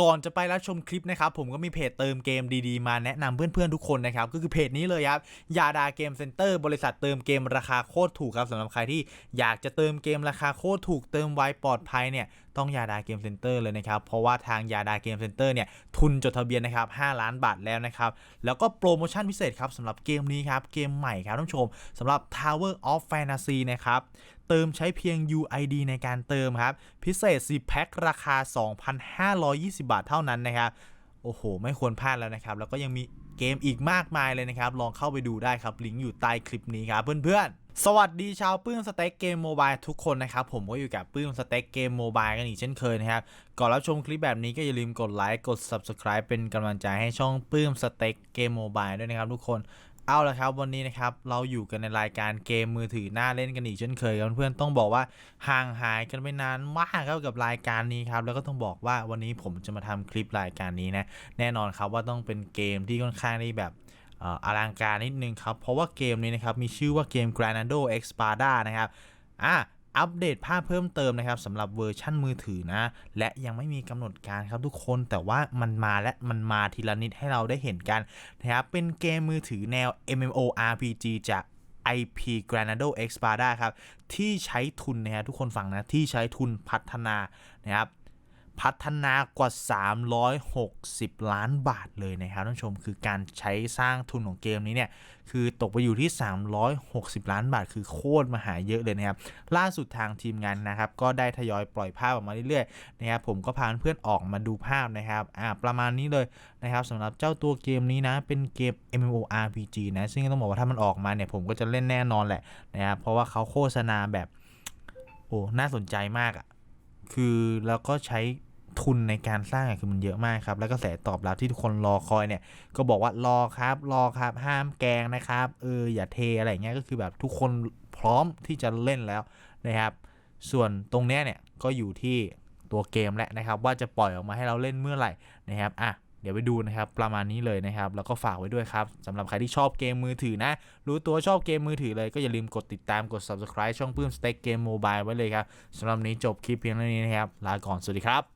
ก่อนจะไปรับชมคลิปนะครับผมก็มีเพจเติมเกมดีๆ มาแนะนำเพื่อนๆทุกคนนะครับก็คือเพจนี้เลยครับยาดาเกมเซ็นเตอร์บริษัทเติมเกมราคาโคตรถูกครับสำหรับใครที่อยากจะเติมเกมราคาโคตรถูกเติมไวปลอดภัยเนี่ย ต้องยาดาเกมเซ็นเตอร์เลยนะครับ เพราะว่าทางยาดาเกมเซ็นเตอร์เนี่ยทุนจดทะเบียนนะครับ 5 ล้านบาทแล้วนะครับ แล้วก็โปรโมชั่นพิเศษครับสำหรับเกมนี้ครับ เกมใหม่ครับท่านผู้ชมสำหรับ Tower of Fantasy นะครับเติมใช้เพียง UID ในการเติมครับ พิเศษ 10 แพ็คราคา 2,520 บาทเท่านั้นนะครับโอ้โห ไม่ควรพลาดแล้วนะครับ แล้วก็ยังมีเกมอีกมากมายเลยนะครับ ลองเข้าไปดูได้ครับ ลิงก์อยู่ใต้คลิปนี้ครับเพื่อนๆ สวัสดีชาวปื้มสเต็กเกมโมบายทุกคนนะครับ ผมก็อยู่กับปื้มสเต็กเกมโมบายกันอีกเช่นเคยนะครับ ก่อนรับชมคลิปแบบนี้ก็อย่าลืมกดไลค์กด Subscribe เป็นกำลังใจให้ช่องปื้มสเต็กเกมโมบายด้วยนะครับทุกคนเอาละครับวันนี้นะครับเราอยู่กันในรายการเกมมือถือหน้าเล่นกันอีกเช่นเคยเพื่อนๆต้องบอกว่าห่างหายกันไปนานมากครับกับรายการนี้ครับแล้วก็ต้องบอกว่าวันนี้ผมจะมาทำคลิปรายการนี้นะแน่นอนครับว่าต้องเป็นเกมที่ค่อนข้างที่แบบ อลังการนิดนึงครับ เพราะว่าเกมนี้นะครับ มีชื่อว่าเกม Granado Espada นะครับ อะอัปเดตภาพเพิ่มเติมนะครับสำหรับเวอร์ชั่นมือถือนะ และยังไม่มีกำหนดการครับทุกคนแต่ว่ามันมาและมันมาทีละนิดให้เราได้เห็นกันนะครับเป็นเกมมือถือแนว MMORPG จาก IP Granado Espada ครับ ที่ใช้ทุนนะฮะทุกคนฟังนะ ที่ใช้ทุนพัฒนานะครับ พัฒนากว่า 360 ล้านบาทเลยนะครับท่านผู้ชมคือการใช้สร้างทุนของเกมนี้เนี่ยคือตกไปอยู่ที่ 360 ล้านบาท คือโคตรมหาเยอะเลยนะครับล่าสุดทางทีมงานนะครับก็ได้ทยอยปล่อยภาพออกมาเรื่อยๆนะครับผมก็พาเพื่อนๆออกมาดูภาพนะครับอ่าประมาณนี้เลยนะครับสำหรับเจ้าตัวเกมนี้นะเป็นเกม MMORPG นะซึ่งต้องบอกว่าถ้ามันออกมาเนี่ยผมก็จะเล่นแน่นอนแหละนะครับเพราะว่าเขาโฆษณาแบบโอ้น่าสนใจมากอะ คือแล้วก็ใช้ทุนในการสร้างอะคือมันเยอะมากครับ แล้วก็แสตอบรับที่ทุกคนรอคอยเนี่ย ก็บอกว่ารอครับ รอครับ ห้ามแกงนะครับ เออ อย่าเทอะไรเงี้ย ก็คือแบบทุกคนพร้อมที่จะเล่นแล้วนะครับ ส่วนตรงเนี้ยเนี่ยก็อยู่ที่ตัวเกมแหละนะครับ ว่าจะปล่อยออกมาให้เราเล่นเมื่อไหร่นะครับ อะ เดี๋ยวไปดูนะครับ ประมาณนี้เลยนะครับ แล้วก็ฝากไว้ด้วยครับสำหรับใครที่ชอบเกมมือถือนะ รู้ตัวชอบเกมมือถือเลยก็อย่าลืมกดติดตามกด subscribe ช่องปื้มสเต็กเกมโมบายไว้เลยครับสำหรับนี้จบคลิปเพียงเท่านี้นะครับลาก่อนสวัสดีครับ